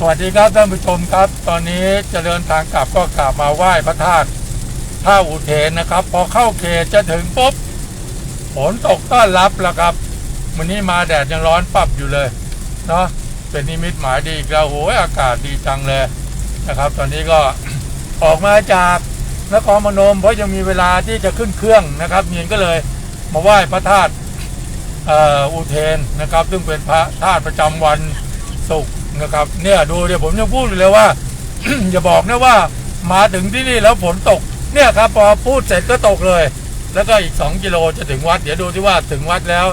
สวัสดีครับท่านผู้ชมครับ ตอนนี้เจริญทางกลับก็กลับมาไหว้พระธาตุท่าอุเทนนะครับ พอเข้าเขตจะถึงปุ๊บฝนตกต้อนรับแล้วครับวันนี้มาแดดยังร้อนปรับอยู่เลยเนาะเป็นนิมิตหมายดีอีกแล้วโอ้ยอากาศดีจังเลยนะครับ ตอนนี้ก็ออกมาจากนครพนมเพราะยังมีเวลาที่จะขึ้นเครื่องนะครับเมียนก็เลยมาไหว้พระธาตุอุเทนนะครับ ซึ่งเป็นพระธาตุประจำวันศุกร์ นะครับเนี่ยดูเดี๋ยวผมยังพูดอยู่เลยว่า อย่าบอกนะว่ามาถึงที่นี่แล้วฝนตก เนี่ยครับพอพูดเสร็จก็ตกเลย แล้วก็อีกสองกิโลจะถึงวัด เดี๋ยวดูที่ว่าถึงวัดแล้ว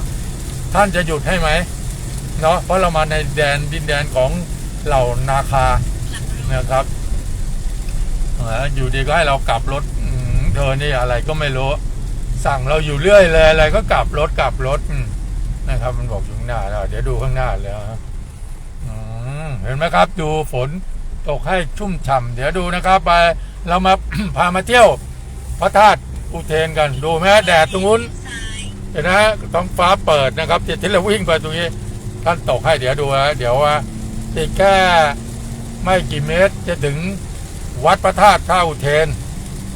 ท่านจะหยุดให้ไหมเนาะเพราะเรามาในแดนดินแดนของเหล่านาคานะครับอยู่ดีก็ให้เรากลับรถเธอนี่อะไรก็ไม่รู้ สั่งเราอยู่เรื่อยเลยอะไรก็กลับรถกลับรถนะครับ มันบอกอยู่ข้างหน้าแล้วเดี๋ยวดูข้างหน้าแล้วครับ เห็นไหมครับ ดูฝนตกให้ชุ่มฉ่ำเดี๋ยวดูนะครับ ไปเรามา พามาเที่ยว พระธาตุอุเทนกันดูไหมแดดตรงนู้นเห็นไหมท้องฟ้าเปิดนะครับที่ที่เราวิ่งไปตรงนี้ ท่านตกให้เดี๋ยวดูนะเดี๋ยวว่าอีกแค่ไม่กี่เมตรจะถึงวัดพระธาตุท่าอุเทน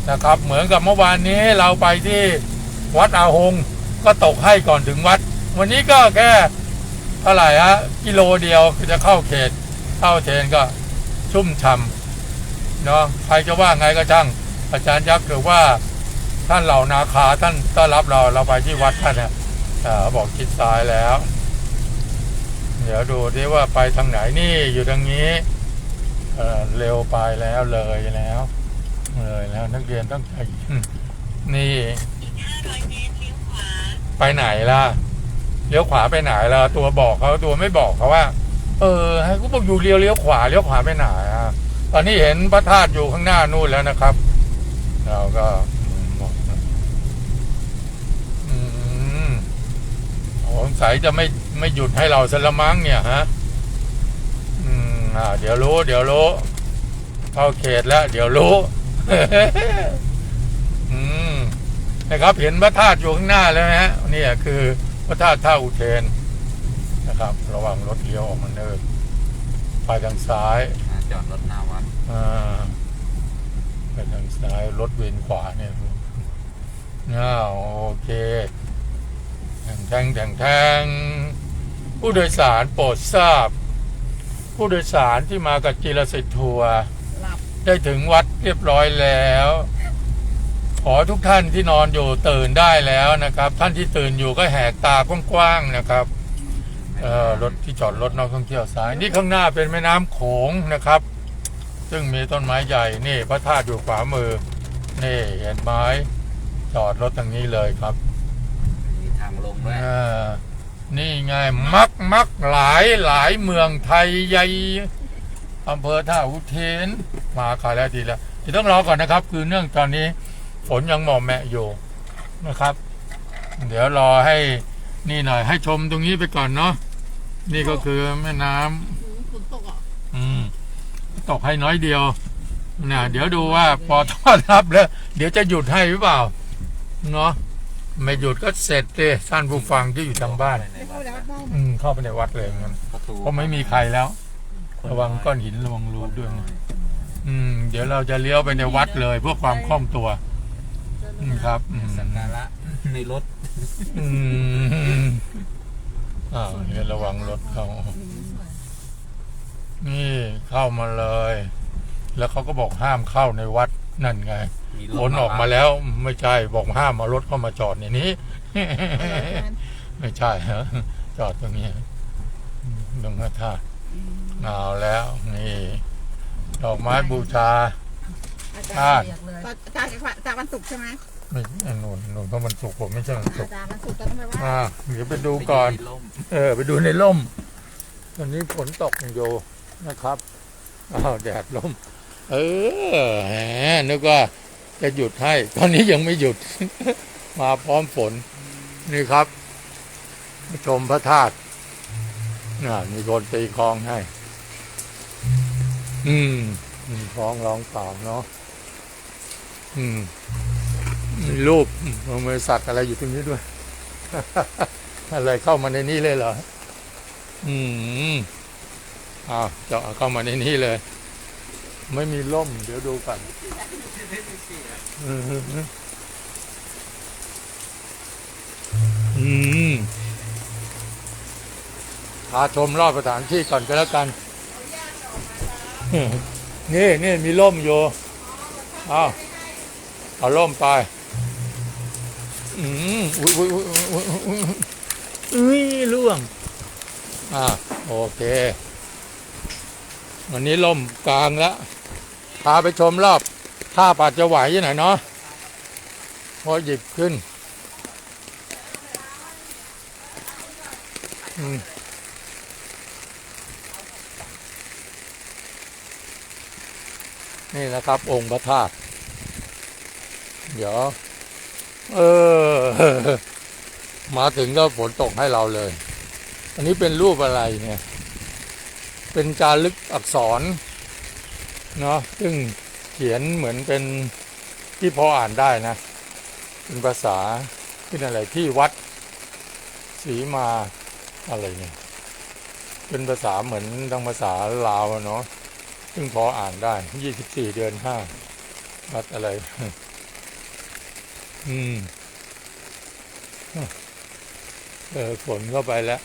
นะครับ เหมือนกับเมื่อวานนี้เราไปที่วัดอาหงก็ตกให้ก่อนถึงวัด วันนี้ก็แค่ เท่าไหร่ฮะกิโลเดียวจะเข้าเขตเข้าเทนก็ชุ่มฉ่ำเนาะใครจะว่าไงก็ช่างอาจารย์ยักษ์ถือว่าท่านเหล่านาคาท่านต้อนรับเราเราไปที่วัดท่านเนี่ยเอ่อบอกชิดซ้ายแล้ว เดี๋ยวดูดิว่าไปทางไหนนี่อยู่ทางนี้เอ่อเร็วไปแล้วเลยแล้ว เลยแล้วนักเรียนต้องใจเย็นนี่ ไปไหนล่ะ เลี้ยวขวาไปไหนล่ะตัวบอกเขาตัวไม่บอกเขาว่า เออ ให้กูบอกอยู่เลี้ยวเลี้ยวขวาเลี้ยวขวาไปไหนอะตอนนี้เห็นพระธาตุอยู่ข้างหน้านู่นแล้วนะครับเราก็อืมอกนะอืมสงสัยจะไม่ไม่หยุดให้เราสละมั้งเนี่ยฮะ อืมอ่า เดี๋ยวรู้ เดี๋ยวรู้เข้าเขตแล้ว เดี๋ยวรู้ อืมนะครับ เห็นพระธาตุอยู่ข้างหน้าแล้วนะฮะนี่คือ พระธาตุท่าอุเทนนะครับ ระวังรถเลี้ยวออกมาเนินไปทางซ้ายจอดรถหน้าวัดอ่าไปทางซ้ายรถเวนขวาเนี่ยอ้าวโอเคแทงแทงแทงแทงผู้โดยสารโปรดทราบ ผู้โดยสารที่มากับจิรสิทธิ์ทัวร์หลับได้ถึงวัดเรียบร้อยแล้วข อทุกท่านที่นอนอยู่ตื่นได้แล้วนะครับ ท่านที่ตื่นอยู่ก็แหกตากว้างๆนะครับเอ่อรถที่จอดรถนักท่องเที่ยวสายนี่ข้างหน้าเป็นแม่น้ำโขงนะครับ ซึ่งมีต้นไม้ใหญ่นี่พระธาตุอยู่ขวามือนี่เห็นไม้จอดรถตรงนี้เลยครับมีทางลงด้วยอ่านี่ไงมักมักหลายหลายเมืองไทยใหญ่อำเภอท่าอุเทนมาขายแล้วดีแล้วจะต้องรอก่อนนะครับ คือเนื่องตอนนี้ ฝนยังหมอมแมะอยู่นะครับ เดี๋ยวรอให้นี่หน่อย ให้ชมตรงนี้ไปก่อนเนาะนี่ก็คือแม่น้ำฝนตกอะอืมตกให้น้อยเดียวนะเดี๋ยวดูว่าพอทอดรับแล้ว เดี๋ยวจะหยุดให้หรือเปล่าเนาะไม่หยุดก็เสร็จเลยท่านผู้ฟังที่อยู่ทางบ้านในไม่วัเข้าดแล้วบ้านอืมเข้าไปในวัดเลยงั้นประตูเพราะไม่มีใครแล้ว ระวังก้อนหินระวังรูด้วยนะอืม เดี๋ยวเราจะเลี้ยวไปในวัดเลยเพื่อความคล่องตัวอืม ครับอืมสักการะในรถอืมอ้าวเดี๋ยวระวังรถเขานี่เข้ามาเลย แล้วเขาก็บอกห้ามเข้าในวัดนั่นไงมีรผถลออกมาแล้วไม่ใช่บอกห้ามเอารถเข้ามาจอดในนี้ ไม่ใช่ฮะจอดตรงนี้ตรงพระธาตุเอาแล้ว นี่ ดอกไม้บูชา อาธาจารตุย์อาจารย์อาจารย์วันศุกร์ใช่ไหมไม่ไอ้นุ่นนุ่นเพราะมันสุกร์ผมไม่ใช่มันสุอากร์จารย์วันศุกร์จะต้องไปไหว่าอ่าเดี๋ยวไปดูก่อนไปยู่ในร่มเออ ไปดูในร่มตอนนี้ฝนตกอยู่นะครับอ้าวแดดร่มเออแหมนึกว่าจะหยุดให้ ตอนนี้ยังไม่หยุด มาพร้อมฝน นี่ครับมาชมพระธาตุน่ะมีคนตีคลองให้ อืมมีคลองร้องเปล่าเนาะ อืมมีรูปมือสัตว์อะไรอยู่ตรงนี้ด้วย อะไรเข้ามาในนี้เลยเหรอ อืมอ้าวเจาะเข้ามาในนี้เลย ไม่มีล่ม เดี๋ยวดูก่อนอืมพาชมรอบสถานที่ก่อนก็แล้วกัน นี่นี่มีล่มอยู่เอาว เอาล่มไป อืมอุ้ยอุ้ยอุ้ยอุ้ยอุ้ยล่วง อ่า โอเค วันนี้ล่มกลางแล้ว พาไปชมรอบท่าปัดจะไหวยังไงเนาะพอหยิบขึ้น อืมนี่นะครับองค์พระธาตุ เดี๋ยว เออ มาถึงก็ฝนตกให้เราเลย อันนี้เป็นรูปอะไรเนี่ย เป็นจารึกอักษร เนาะซึ่งเขียนเหมือนเป็นที่พออ่านได้นะ เป็นภาษาที่อะไรที่วัดศรีมาอะไรเนี่ยเป็นภาษาเหมือนทางภาษาลาวเนาะซึ่งพออ่านได้ยี่สิบสี่เดือนห้าวัดอะไร อืมเออฝนเข้าไปแล้ว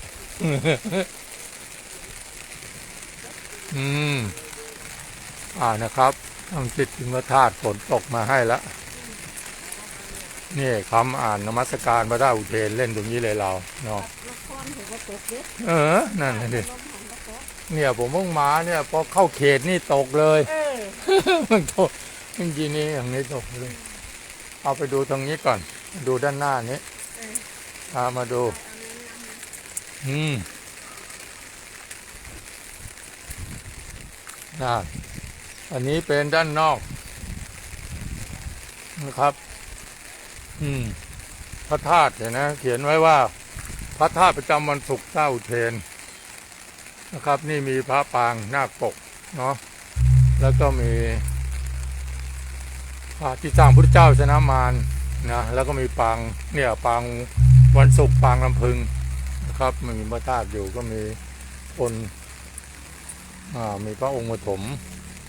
อืม อ่านะครับทำจิตถึงพระธาตุฝนตกมาให้แล้วนี่คำอ่านนมัสการพระธาตุอุเทนเล่นตรงนี้เลยเราเนาะละครถือว่าตกเยอะเออ นั่นน่ะดิลมหันละตกเนี่ย ผมเพิ่งมาเนี่ยพอเข้าเขตนี่ตกเลยเออมันตกเมื่อกี้นี้อย่างนี้ตกเลย เอาไปดูตรงนี้ก่อน ดูด้านหน้านี้พามาดู อืมน่าอันนี้เป็นด้านนอกนะครับ อืม พระธาตุเห็นนะ เขียนไว้ว่า พระธาตุประจำวันศุกร์เจ้าเทนนะครับ นี่มีพระปางนาคปก เนาะแล้วก็มี ที่สร้างพุทธเจ้าชนะมารนะแล้วก็มีปางเนี่ยปางวันศุกร์ปางลำพึงนะครับมีพระธาตุอยู่ก็มีคนอ่ามีพระองค์ปฐม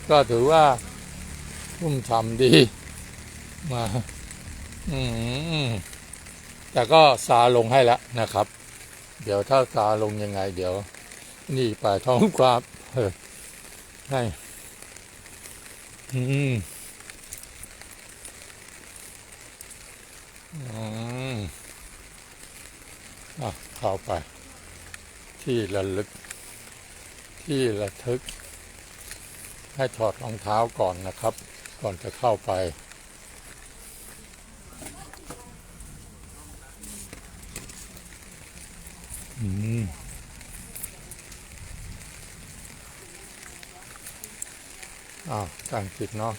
ก็ถือว่าพุ่มฉ่ำดีมาอืมแต่ก็ซาลงให้แล้วนะครับ เดี๋ยวถ้าซาลงยังไง เดี๋ยว นี่ป่าท้องกวาบเออให้อืม อืมอะเข้าไป ที่ระลึก ที่ระทึก ให้ถอดรองเท้าก่อนนะครับ ก่อนจะเข้าไปอืมอ้าวตั้งจิตเนาะ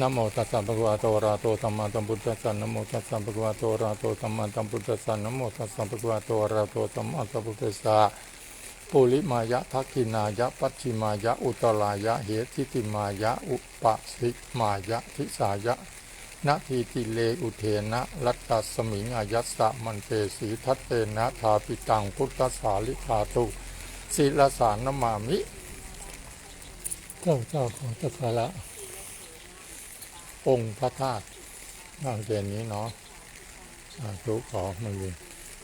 นโมตัสสะภะคะวะโตอะระหะโตสัมมาสัมพุทธัสสะนโมตัสสะภะคะวะโตอะระหะโตสัมมาสัมพุทธัสสะนโมตัสสะภะคะวะโตอะระหะโตสัมมาสัมพุทธัสสะปุริมายะทักขินายะปัจฉิมายะอุตรายะเหติติมายะอุปสิมายะทิสายะนาทีติเลอุเทนะรัตตสมิงอายัสสะมันเตสีทัตเตนะทาปิตังพุทธสาลิกาตุศิลสานนมามิเจ้าเจ้าขอสักการะ องค์พระธาตุบางเจนนี้เนาะสาธุขอมาเลย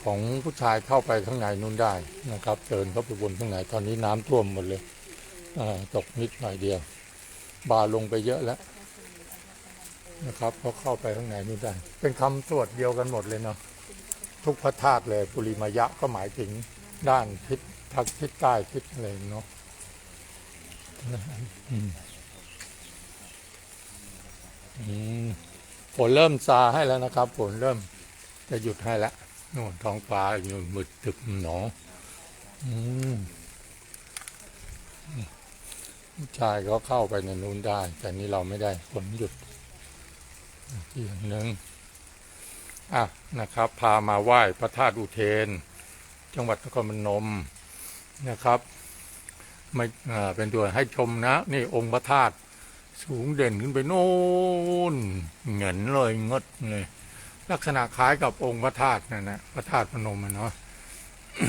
ของผู้ชายเข้าไปข้างในนู้นได้นะครับเดินเข้าไปบนข้างในตอนนี้น้ำท่วมหมดเลยตกนิดหน่อยเดียว บาลงไปเยอะแล้วนะครับเพราะเข้าไปข้างในนู้นได้ เป็นคำสวดเดียวกันหมดเลยเนาะทุกพระธาตุเลยปุริมายะก็หมายถึงด้านทิศทางทิศใต้ทิศอะไรเนาะอืมอืม ฝนเริ่มซาให้แล้วนะครับฝนเริ่มจะหยุดให้แล้วนู่นท้องฟ้าอยู่มืดตึบหนออืมผู้ชายเขาเข้าไปในนู้นได้ แต่นี่เราไม่ได้ฝนหยุดที่หนึ่งอะนะครับ พามาไหว้พระธาตุอุเทน จังหวัดนครพนมนะครับไม่เป็นตัวให้ชมนะ นี่องค์พระธาตุ สูงเด่นขึ้นไปโน่นเหงินเลยงดเลย ลักษณะคล้ายกับองค์พระธาตุนั่นนะพระธาตุพนมอะเนาะอ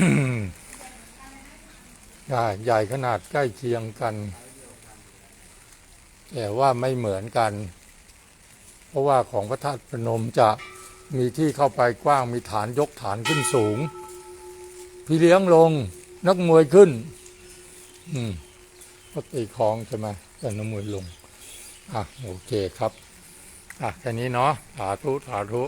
ใช่ใหญ่ขนาดใกล้เคียงกัน แต่ว่าไม่เหมือนกัน เพราะว่าของพระธาตุพนมจะมีที่เข้าไปกว้างมีฐานยกฐานขึ้นสูง พี่เลี้ยงลงนักมวยขึ้น อืมก็ตีคล้องใช่ไหมแต่นักมวยลง อะโอเคครับ อะแค่นี้เนาะสาธุสาธุ